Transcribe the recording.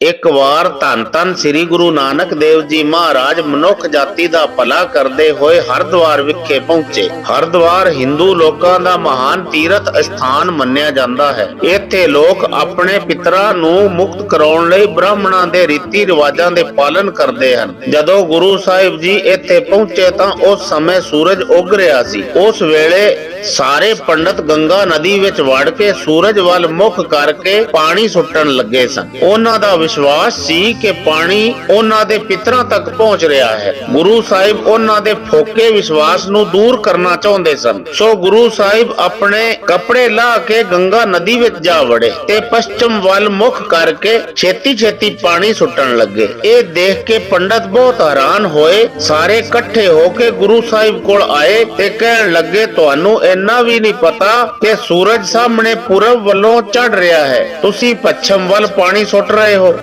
ਇੱਕ ਵਾਰ ਧੰਨ ਧੰਨ ਸ੍ਰੀ ਗੁਰੂ ਨਾਨਕ ਦੇਵ ਜੀ ਮਹਾਰਾਜ ਮਨੁੱਖ ਜਾਤੀ ਦਾ ਭਲਾ ਕਰਦੇ ਹੋਏ ਹਰਿਦੁਆਰ ਵਿਖੇ ਪਹੁੰਚੇ। ਹਰਿਦੁਆਰ ਹਿੰਦੂ ਲੋਕਾਂ ਦਾ ਮਹਾਨ ਤੀਰਥ ਸਥਾਨ ਮੰਨਿਆ ਜਾਂਦਾ ਹੈ। ਇੱਥੇ ਲੋਕ ਆਪਣੇ ਪਿਤਰਾਂ ਨੂੰ ਮੁਕਤ ਕਰਾਉਣ ਲਈ ਬ੍ਰਾਹਮਣਾਂ ਦੇ ਰੀਤੀ ਰਿਵਾਜਾਂ ਦੇ ਪਾਲਨ ਕਰਦੇ ਹਨ। ਜਦੋਂ ਗੁਰੂ ਸਾਹਿਬ ਜੀ ਇੱਥੇ ਪਹੁੰਚੇ ਤਾਂ ਉਸ ਸਮੇਂ ਸੂਰਜ ਉੱਗ ਰਿਹਾ ਸੀ। ਉਸ ਵੇਲੇ ਸਾਰੇ ਪੰਡਤ ਗੰਗਾ ਨਦੀ ਵਿੱਚ ਵੜ ਕੇ ਸੂਰਜ ਵੱਲ ਮੁਖ ਕਰਕੇ ਪਾਣੀ ਸੁੱਟਣ ਲੱਗੇ ਸਨ। ਉਹਨਾਂ ਦਾ ਵਿਸ਼ਵਾਸ ਸੀ ਕਿ ਪਾਣੀ ਉਹਨਾਂ ਦੇ ਪਿਤਰਾਂ ਤੱਕ ਪਹੁੰਚ ਰਿਹਾ ਹੈ। ਗੁਰੂ ਸਾਹਿਬ ਉਹਨਾਂ ਦੇ ਫੋਕੇ ਵਿਸ਼ਵਾਸ ਨੂੰ ਦੂਰ ਕਰਨਾ ਚਾਹੁੰਦੇ ਸਨ। ਸੋ ਗੁਰੂ ਸਾਹਿਬ ਆਪਣੇ ਕੱਪੜੇ ਲਾ ਕੇ ਗੰਗਾ ਨਦੀ ਵਿੱਚ ਜਾ ਵੜੇ ਤੇ ਪਸ਼ਚਮ ਵੱਲ ਮੁਖ ਕਰਕੇ ਛੇਤੀ ਛੇਤੀ ਪਾਣੀ ਸੁੱਟਣ ਲੱਗੇ। ਇਹ ਦੇਖ ਕੇ ਪੰਡਤ ਬਹੁਤ ਹੈਰਾਨ ਹੋਏ। ਸਾਰੇ ਇਕੱਠੇ ਹੋ ਕੇ ਗੁਰੂ ਸਾਹਿਬ ਕੋਲ ਆਏ ਤੇ ਕਹਿਣ ਲੱਗੇ, ਤੁਹਾਨੂੰ ਇੰਨਾ ਵੀ ਨਹੀਂ ਪਤਾ ਕਿ ਸੂਰਜ ਸਾਹਮਣੇ ਪੂਰਬ ਵੱਲੋਂ ਚੜ ਰਿਹਾ ਹੈ। ਤੁਸੀਂ ਪੱਛਮ ਵੱਲ ਪਾਣੀ ਸੁੱਟ ਰਹੇ ਹੋ।